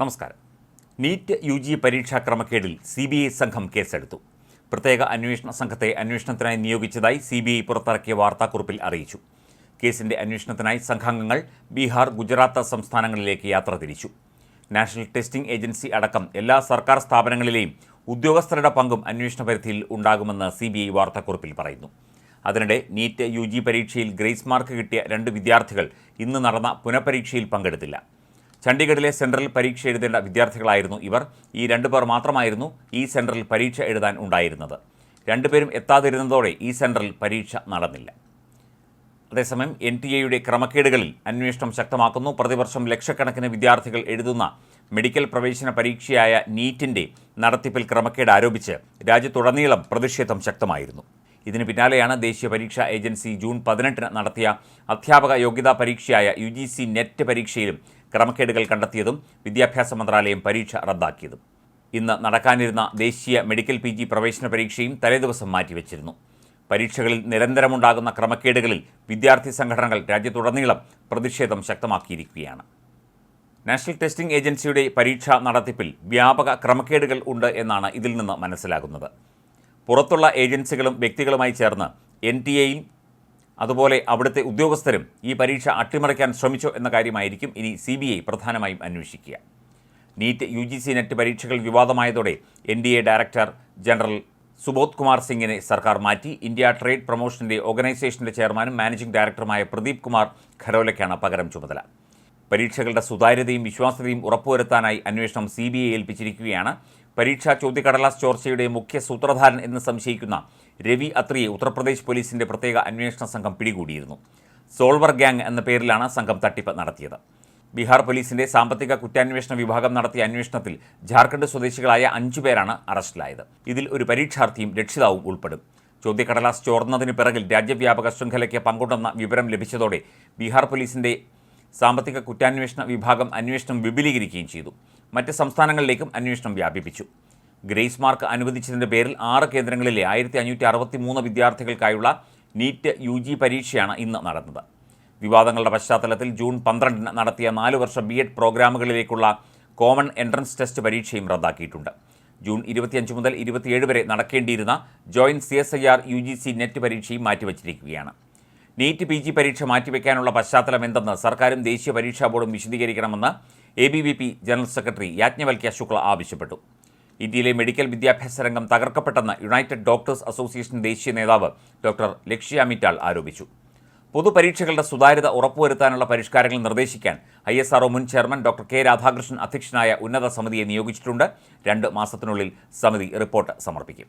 നമസ്കാരം. NEET U G പരീക്ഷാ ക്രമക്കേടിൽ C B I സംഘം കേസെടുത്തു. പ്രത്യേക അന്വേഷണ സംഘത്തെ അന്വേഷണത്തിനായി നിയോഗിച്ചതായി സി ബി ഐ പുറത്തിറക്കിയ വാർത്താക്കുറിപ്പിൽ അറിയിച്ചു. കേസിന്റെ അന്വേഷണത്തിനായി സംഘാംഗങ്ങൾ ബീഹാർ ഗുജറാത്ത് സംസ്ഥാനങ്ങളിലേക്ക് യാത്ര തിരിച്ചു. നാഷണൽ ടെസ്റ്റിംഗ് ഏജൻസി അടക്കം എല്ലാ സർക്കാർ സ്ഥാപനങ്ങളിലെയും ഉദ്യോഗസ്ഥരുടെ പങ്കും അന്വേഷണ പരിധിയിൽ ഉണ്ടാകുമെന്ന് സി ബി ഐ വാർത്താക്കുറിപ്പിൽ പറയുന്നു. അതിനിടെ നീറ്റ് യു ജി പരീക്ഷയിൽ ഗ്രേസ് മാർക്ക് കിട്ടിയ രണ്ട് വിദ്യാർത്ഥികൾ ഇന്ന് നടന്ന പുനഃപരീക്ഷയിൽ പങ്കെടുത്തില്ല. ചണ്ഡീഗഡിലെ സെൻട്രൽ പരീക്ഷ എഴുതേണ്ട വിദ്യാർത്ഥികളായിരുന്നു ഇവർ. ഈ രണ്ടു പേർ മാത്രമായിരുന്നു ഈ സെൻട്രൽ പരീക്ഷ എഴുതാൻ ഉണ്ടായിരുന്നത്. രണ്ടുപേരും എത്താതിരുന്നതോടെ ഈ സെൻട്രൽ പരീക്ഷ നടന്നില്ല. അതേസമയം എൻ ടി എയുടെ ക്രമക്കേടുകളിൽ അന്വേഷണം ശക്തമാക്കുന്നു. പ്രതിവർഷം ലക്ഷക്കണക്കിന് വിദ്യാർത്ഥികൾ എഴുതുന്ന മെഡിക്കൽ പ്രവേശന പരീക്ഷയായ നീറ്റിന്റെ നടത്തിപ്പിൽ ക്രമക്കേട് ആരോപിച്ച് രാജ്യത്തുടനീളം പ്രതിഷേധം ശക്തമായിരുന്നു. ഇതിന് പിന്നാലെയാണ് ദേശീയ പരീക്ഷാ ഏജൻസി ജൂൺ പതിനെട്ടിന് നടത്തിയ അധ്യാപക യോഗ്യതാ പരീക്ഷയായ യു നെറ്റ് പരീക്ഷയിലും ക്രമക്കേടുകൾ കണ്ടെത്തിയതും വിദ്യാഭ്യാസ മന്ത്രാലയം പരീക്ഷ റദ്ദാക്കിയതും. ഇന്ന് നടക്കാനിരുന്ന ദേശീയ മെഡിക്കൽ പി ജി പ്രവേശന പരീക്ഷയും തലേദിവസം മാറ്റിവെച്ചിരുന്നു. പരീക്ഷകളിൽ നിരന്തരമുണ്ടാകുന്ന ക്രമക്കേടുകളിൽ വിദ്യാർത്ഥി സംഘടനകൾ രാജ്യത്തുടനീളം പ്രതിഷേധം ശക്തമാക്കിയിരിക്കുകയാണ്. നാഷണൽ ടെസ്റ്റിംഗ് ഏജൻസിയുടെ പരീക്ഷാ നടത്തിപ്പിൽ വ്യാപക ക്രമക്കേടുകൾ ഉണ്ട് എന്നാണ് ഇതിൽ നിന്ന് മനസ്സിലാകുന്നത്. പുറത്തുള്ള ഏജൻസികളും വ്യക്തികളുമായി ചേർന്ന് എൻ ടി എയും അതുപോലെ അവിടുത്തെ ഉദ്യോഗസ്ഥരും ഈ പരീക്ഷ അട്ടിമറിക്കാൻ ശ്രമിച്ചോ എന്ന കാര്യമായിരിക്കും ഇനി സി ബി ഐ പ്രധാനമായും അന്വേഷിക്കുക. NEET U G C NET പരീക്ഷകൾ വിവാദമായതോടെ N D A director general Subodh Kumar സിംഗിനെ സർക്കാർ മാറ്റി. ഇന്ത്യ ട്രേഡ് പ്രൊമോഷന്റെ ഓർഗനൈസേഷന്റെ ചെയർമാനും മാനേജിംഗ് ഡയറക്ടറുമായ പ്രദീപ് കുമാർ ഖരോലയ്ക്കാണ് പകരം ചുമതല. പരീക്ഷകളുടെ സുതാര്യതയും വിശ്വാസ്യതയും ഉറപ്പുവരുത്താനായി അന്വേഷണം സി ബി ഐ ഏൽപ്പിച്ചിരിക്കുകയാണ്. പരീക്ഷാ ചോദ്യക്കടലാസ് ചോർച്ചയുടെ മുഖ്യ സൂത്രധാരൻ എന്ന് സംശയിക്കുന്ന രവി അത്രിയെ ഉത്തർപ്രദേശ് പോലീസിന്റെ പ്രത്യേക അന്വേഷണ സംഘം പിടികൂടിയിരുന്നു. സോൾവർ ഗ്യാങ് എന്ന പേരിലാണ് സംഘം തട്ടിപ്പ് നടത്തിയത്. ബീഹാർ പോലീസിന്റെ സാമ്പത്തിക കുറ്റാന്വേഷണ വിഭാഗം നടത്തിയ അന്വേഷണത്തിൽ ജാർഖണ്ഡ് സ്വദേശികളായ അഞ്ചു പേരാണ് അറസ്റ്റിലായത്. ഇതിൽ ഒരു പരീക്ഷാർത്ഥിയും രക്ഷിതാവും ഉൾപ്പെടും. ചോദ്യക്കടലാസ് ചോർന്നതിന് പിറകിൽ രാജ്യവ്യാപക ശൃംഖലയ്ക്ക് പങ്കുണ്ടെന്ന വിവരം ലഭിച്ചതോടെ ബീഹാർ പോലീസിന്റെ സാമ്പത്തിക കുറ്റാന്വേഷണ വിഭാഗം അന്വേഷണം വിപുലീകരിക്കുകയും ചെയ്തു. മറ്റ് സംസ്ഥാനങ്ങളിലേക്കും അന്വേഷണം വ്യാപിപ്പിച്ചു. ഗ്രേസ് മാർക്ക് അനുവദിച്ചതിന്റെ പേരിൽ ആറ് കേന്ദ്രങ്ങളിലെ ആയിരത്തി അഞ്ഞൂറ്റി അറുപത്തി മൂന്ന് വിദ്യാർത്ഥികൾക്കായുള്ള നീറ്റ് യു ജി പരീക്ഷയാണ് ഇന്ന് നടന്നത്. വിവാദങ്ങളുടെ പശ്ചാത്തലത്തിൽ ജൂൺ പന്ത്രണ്ടിന് നടത്തിയ നാല് വർഷ ബി എഡ് പ്രോഗ്രാമുകളിലേക്കുള്ള കോമൺ എൻട്രൻസ് ടെസ്റ്റ് പരീക്ഷയും റദ്ദാക്കിയിട്ടുണ്ട്. ജൂൺ ഇരുപത്തിയഞ്ച് മുതൽ ഇരുപത്തിയേഴ് വരെ നടക്കേണ്ടിയിരുന്ന joint C S I R U G C NET പരീക്ഷയും മാറ്റിവച്ചിരിക്കുകയാണ്. നീറ്റ് പി ജി പരീക്ഷ മാറ്റിവെക്കാനുള്ള പശ്ചാത്തലം എന്തെന്ന് സർക്കാരും ദേശീയ പരീക്ഷാ ബോർഡും വിശദീകരിക്കണമെന്ന് A B V P general secretary Yajnavalkya Shukla ആവശ്യപ്പെട്ടു. ഇന്ത്യയിലെ മെഡിക്കൽ വിദ്യാഭ്യാസ രംഗം തകർക്കപ്പെട്ടെന്ന് യുണൈറ്റഡ് ഡോക്ടേഴ്സ് അസോസിയേഷൻ ദേശീയ നേതാവ് ഡോക്ടർ ലക്ഷ്യ മിറ്റാൾ ആരോപിച്ചു. പൊതുപരീക്ഷകളുടെ സുതാര്യത ഉറപ്പുവരുത്താനുള്ള പരിഷ്കാരങ്ങൾ നിർദ്ദേശിക്കാൻ ഐ എസ് ആർഒ മുൻ ചെയർമാൻ ഡോക്ടർ കെ രാധാകൃഷ്ണൻ അധ്യക്ഷനായ ഉന്നത സമിതിയെ നിയോഗിച്ചിട്ടുണ്ട്. രണ്ട് മാസത്തിനുള്ളിൽ സമിതി റിപ്പോർട്ട് സമർപ്പിക്കും.